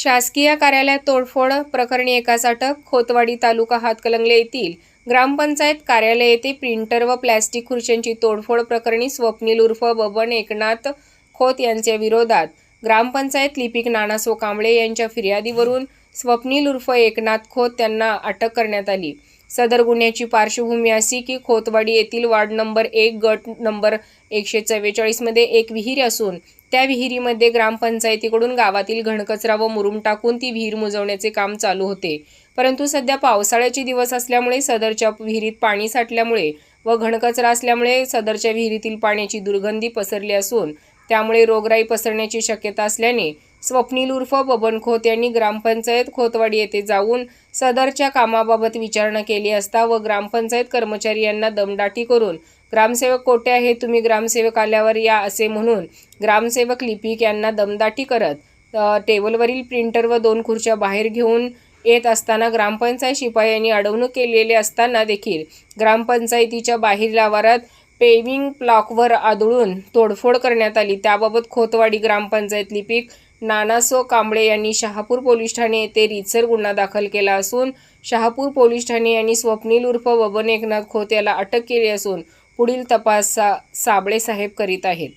शासकीय कार्यालयात तोडफोड प्रकरणी एकाच अटक खोतवाडी तालुका हातकलंगले येथील ग्रामपंचायत कार्यालय येथे प्रिंटर व प्लॅस्टिक खुर्च्यांची तोडफोड प्रकरणी स्वप्नील उर्फ बबन एकनाथ खोत यांच्या विरोधात ग्रामपंचायत लिपिक नानासो कांबळे यांच्या फिर्यादीवरून स्वप्नील उर्फ एकनाथ खोत त्यांना अटक करण्यात आली. सदर गुन्ह्याची पार्श्वभूमी अशी की खोतवाडी येथील वार्ड नंबर एक गट नंबर एकशे चव्वेचाळीसमध्ये एक विहीर असून त्या विहिरीमध्ये ग्रामपंचायतीकडून गावातील घनकचरा व मुरुम टाकून ती विहीर मुजवण्याचे काम चालू होते. परंतु सध्या पावसाळ्याचे दिवस असल्यामुळे सदरच्या विहिरीत पाणी साठल्यामुळे व घनकचरा असल्यामुळे सदरच्या विहिरीतील पाण्याची दुर्गंधी पसरली असून त्यामुळे रोगराई पसरण्याची शक्यता असल्याने स्वप्नील उर्फ बबन खोत यांनी ग्रामपंचायत खोतवाडी येथे जाऊन सदरच्या कामाबाबत विचारणा केली असता व ग्रामपंचायत कर्मचारी यांना दमदाटी करून ग्रामसेवक कोठे आहे तुम्ही ग्रामसेवक आल्यावर या असे म्हणून ग्रामसेवक लिपिक यांना दमदाटी करत टेबलवरील प्रिंटर व दोन खुर्च्या बाहेर घेऊन येत असताना ग्रामपंचायत शिपायांनी अडवणूक केलेली असताना देखील ग्रामपंचायतीच्या बाहेर आवारात पेविंग ब्लॉकवर आदळून तोडफोड करण्यात आली. त्याबाबत खोतवाडी ग्रामपंचायत लिपिक नानासो कांबळे यांनी शहापूर पोलीस ठाणे येथे रीतसर गुन्हा दाखल केला असून शहापूर पोलीस ठाणे यांनी स्वप्नील उर्फ बबन एकनाथ खोत याला अटक केली असून पुढील तपास सा साबळे साहेब करीत आहेत.